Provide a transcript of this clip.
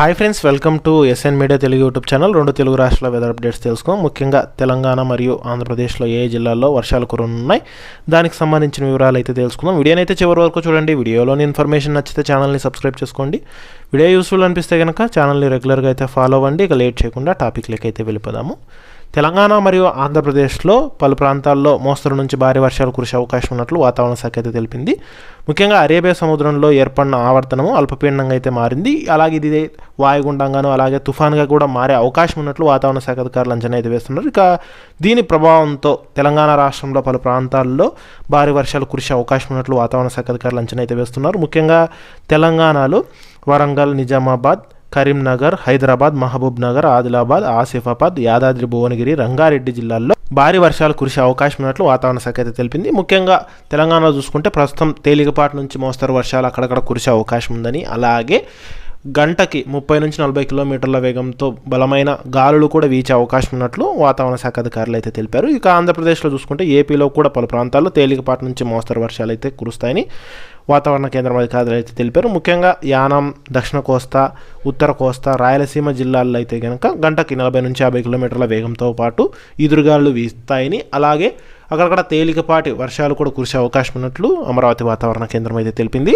Hi friends welcome to SN media Telugu YouTube channel రెండు తెలుగు రాష్ట్రాల weather updates తెలుసుకో ముఖ్యంగా తెలంగాణ మరియు ఆంధ్రప్రదేశ్లో ఏ జిల్లాల్లో వర్షాలు కురున్నాయి దానికి సంబంధించిన వివరాలు అయితే తెలుసుకుందాం. వీడియోని అయితే చివరి వరకు చూడండి. వీడియోలోని ఇన్ఫర్మేషన్ నచ్చితే ఛానల్ని సబ్స్క్రైబ్ చేసుకోండి. వీడియో యూస్ఫుల్ అనిపిస్తే కనుక ఛానల్ని రెగ్యులర్గా అయితే ఫాలో అవ్వండి. ఇక లేట్ చేయకుండా టాపిక్లకి అయితే వెళ్ళిపోదాము. తెలంగాణ మరియు ఆంధ్రప్రదేశ్లో పలు ప్రాంతాల్లో మోస్తరు నుంచి భారీ వర్షాలు కురిసే అవకాశం ఉన్నట్లు వాతావరణ శాఖ అయితే తెలిపింది. ముఖ్యంగా అరేబియా సముద్రంలో ఏర్పడిన ఆవర్తనము అల్పపీడనంగా అయితే మారింది. అలాగే ఇది వాయుగుండంగాను అలాగే తుఫాన్గా కూడా మారే అవకాశం ఉన్నట్లు వాతావరణ శాఖ అధికారులు అంచనా అయితే వేస్తున్నారు. ఇక దీని ప్రభావంతో తెలంగాణ రాష్ట్రంలో పలు ప్రాంతాల్లో భారీ వర్షాలు కురిసే అవకాశం ఉన్నట్లు వాతావరణ శాఖ అధికారులు అంచనా అయితే వేస్తున్నారు. ముఖ్యంగా తెలంగాణలో వరంగల్ నిజామాబాద్ కరీంనగర్ హైదరాబాద్ మహబూబ్ నగర్ ఆదిలాబాద్ ఆసిఫాబాద్ యాదాద్రి భువనగిరి రంగారెడ్డి జిల్లాల్లో భారీ వర్షాలు కురిసే అవకాశం ఉన్నట్లు వాతావరణ శాఖ అయితే తెలిపింది. ముఖ్యంగా తెలంగాణలో చూసుకుంటే ప్రస్తుతం తేలికపాటి నుంచి మోస్తరు వర్షాలు అక్కడక్కడ కురిసే అవకాశం ఉందని అలాగే గంటకి ముప్పై నుంచి నలభై కిలోమీటర్ల వేగంతో బలమైన గాలులు కూడా వీచే అవకాశం ఉన్నట్లు వాతావరణ శాఖ అధికారులు అయితే తెలిపారు. ఇక ఆంధ్రప్రదేశ్లో చూసుకుంటే ఏపీలో కూడా పలు ప్రాంతాల్లో తేలికపాటి నుంచి మోస్తరు వర్షాలు అయితే కురుస్తాయని వాతావరణ కేంద్రం అధికారులు అయితే తెలిపారు. ముఖ్యంగా యానం దక్షిణ కోస్తా ఉత్తర కోస్తా రాయలసీమ జిల్లాల్లో అయితే కనుక గంటకి నలభై నుంచి యాభై కిలోమీటర్ల వేగంతో పాటు ఈదురుగాలు వీస్తాయని అలాగే అక్కడక్కడ తేలికపాటి వర్షాలు కూడా కురిసే అవకాశం ఉన్నట్లు అమరావతి వాతావరణ కేంద్రం అయితే తెలిపింది.